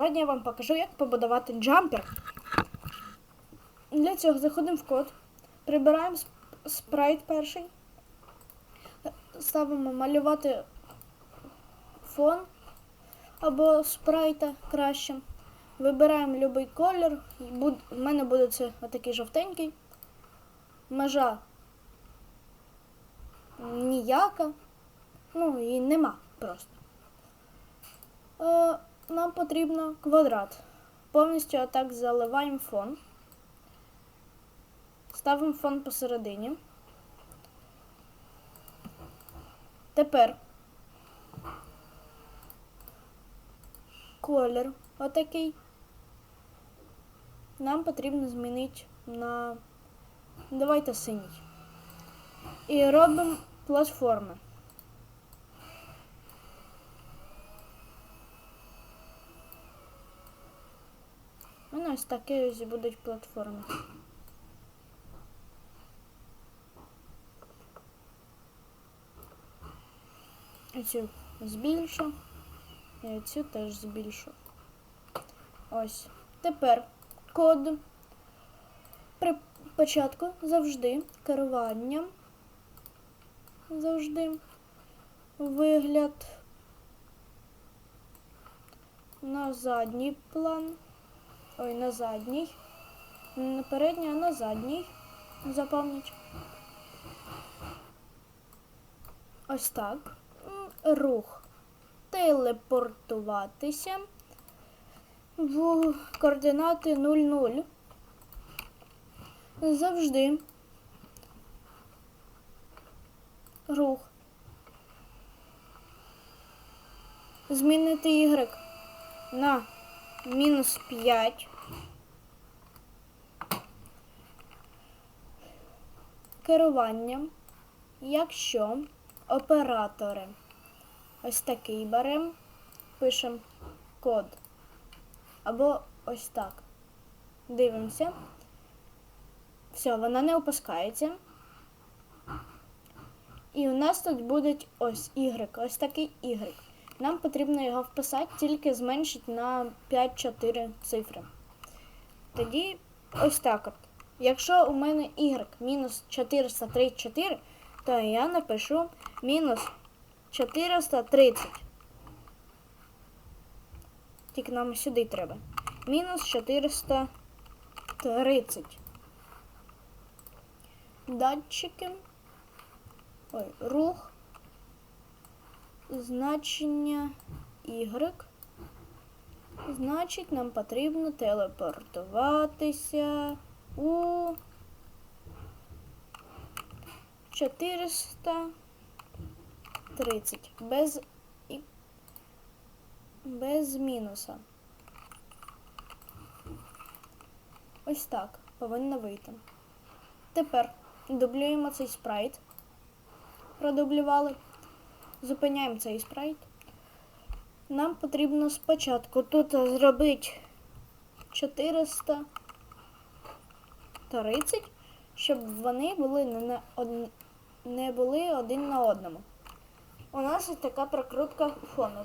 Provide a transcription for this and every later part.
Сьогодні я вам покажу, як побудувати джампер. Для цього заходимо в код, прибираємо спрайт перший, ставимо малювати фон або спрайта краще. Вибираємо будь-який колір. В мене буде це отакий жовтенький. Межа ніяка. Ну і нема просто. Нам потрібно квадрат. Повністю отак заливаємо фон. Ставимо фон посередині. Тепер колір отакий. Нам потрібно змінити на давайте синій. І робимо платформи. Ось такі ось будуть платформи. Оцю збільшу. І оцю теж збільшу. Ось. Тепер код. При початку завжди керуванням. Завжди вигляд на задній план. Ой, на задній. Не передній, а на задній. Запам'ять. Ось так. Рух. Телепортуватися в координати 0,0. Завжди. Рух. Змінити Y на мінус 5. Керування, якщо оператори ось такий беремо, пишемо код. Або ось так. Дивимося. Все, вона не опускається. І у нас тут буде ось Y, ось такий Y. Нам потрібно його вписати, тільки зменшити на 5-4 цифри. Тоді ось так от. Якщо у мене Y мінус 434, то я напишу мінус 430. Тільки нам сюди треба. Мінус 430. Датчики. Ой, рух. Значення Y. Значить, нам потрібно телепортуватися у 430 без, без мінуса. Ось так повинно вийти. Тепер дублюємо цей спрайт. Продублювали. Зупиняємо цей спрайт. Нам потрібно спочатку тут зробити 430, щоб вони були не, од- не були один на одному. У нас ось така прокрутка фону.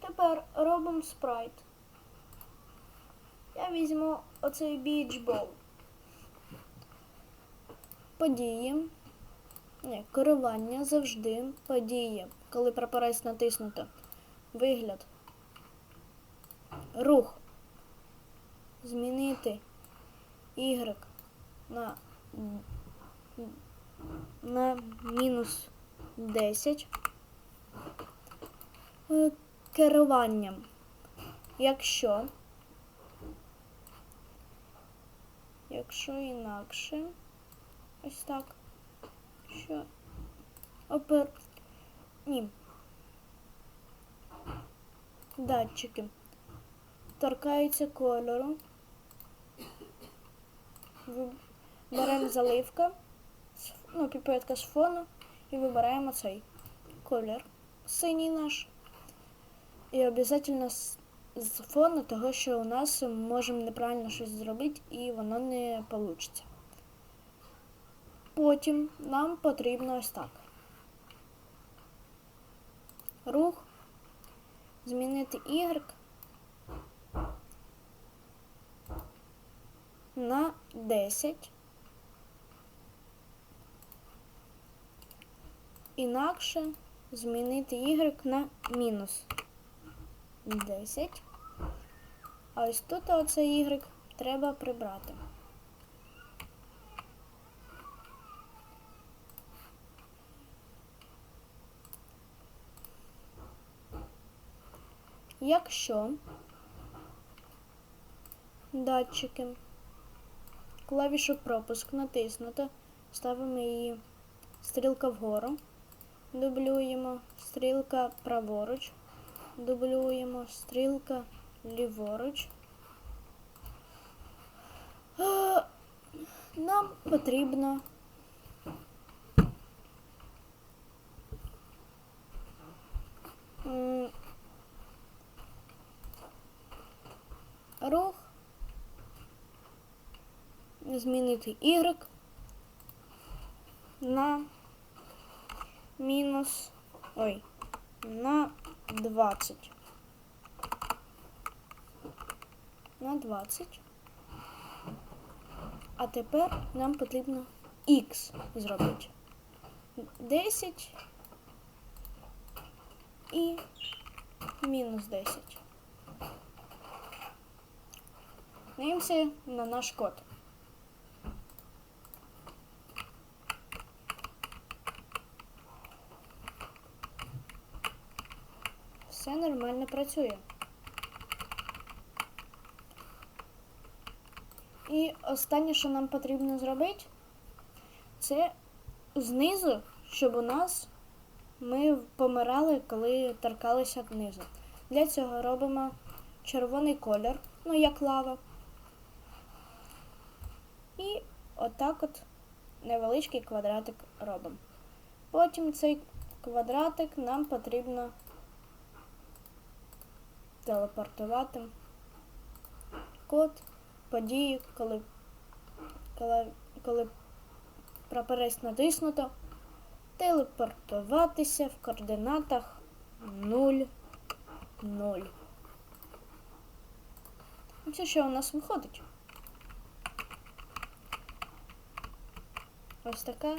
Тепер робимо спрайт. Я візьму оцей бічбол. Події. Ні, керування завжди події. Коли прапорець натиснуто. Вигляд. Рух. Змінити Y на, на мінус 10. Е, Керуванням. Якщо. Якщо інакше. Ось так. Що? Опер... Ні. Датчики. Торкаються кольору. Беремо заливка, ну, піпетка з фону і вибираємо цей колір. Синій наш. І обов'язково з фону, того що у нас можемо неправильно щось зробити і воно не вийде. Потім нам потрібно ось так. рух, змінити Y на 10. Інакше змінити Y на мінус 10. А ось тут оце Y треба прибрати. Якщо датчики. Клавішу пропуск натиснуто, ставимо її. Стрілка вгору, дублюємо, стрілка праворуч, дублюємо, стрілка ліворуч. Нам потрібно м, рух, змінити Y на мінус, ой, на 20. На 20. А тепер нам потрібно X зробити. 10 і мінус 10. Дивимося на наш код. Все нормально працює. І останнє, що нам потрібно зробити, це знизу, щоб у нас ми помирали, коли торкалися низу. Для цього робимо червоний колір, ну як лава. І отак от невеличкий квадратик робимо. Потім цей квадратик нам потрібно телепортувати код події, коли, коли, коли прапорець натиснуто, телепортуватися в координатах 0, 0. Це що у нас виходить? Ось така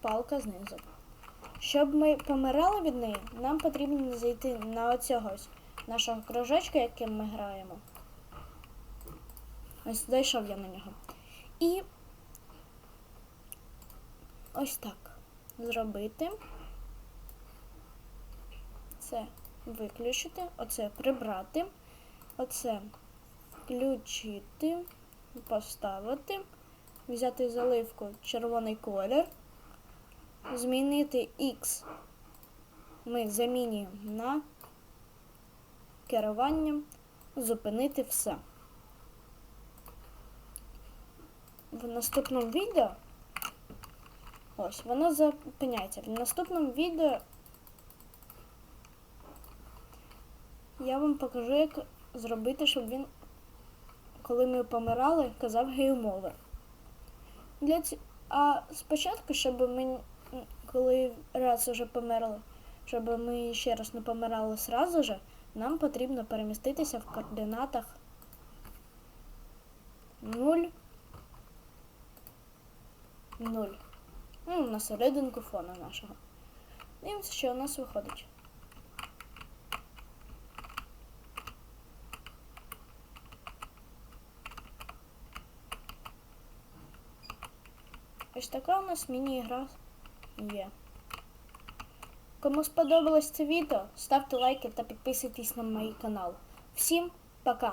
палка знизу. Щоб ми помирали від неї, нам потрібно зайти на оцього ось нашого кружочка, яким ми граємо. Ось зайшов я на нього. І ось так зробити. Це виключити, оце прибрати, оце включити, поставити, взяти заливку червоний колір, змінити X. Ми замінюємо на керування, зупинити все. В наступному відео ось воно зупиняється. В наступному відео я вам покажу, як зробити, щоб він, коли ми помирали, казав гейм-овер. Для ці... А спочатку, щоб ми, коли раз уже померли, щоб ми ще раз не помирали сразу же, нам потрібно переміститися в координатах 0, 0. Ну, на серединку фона нашого. Дивимося, що у нас виходить. Ось така у нас міні-гра є. Кому сподобалось це відео, ставте лайки та підписуйтесь на мій канал. Всім пока!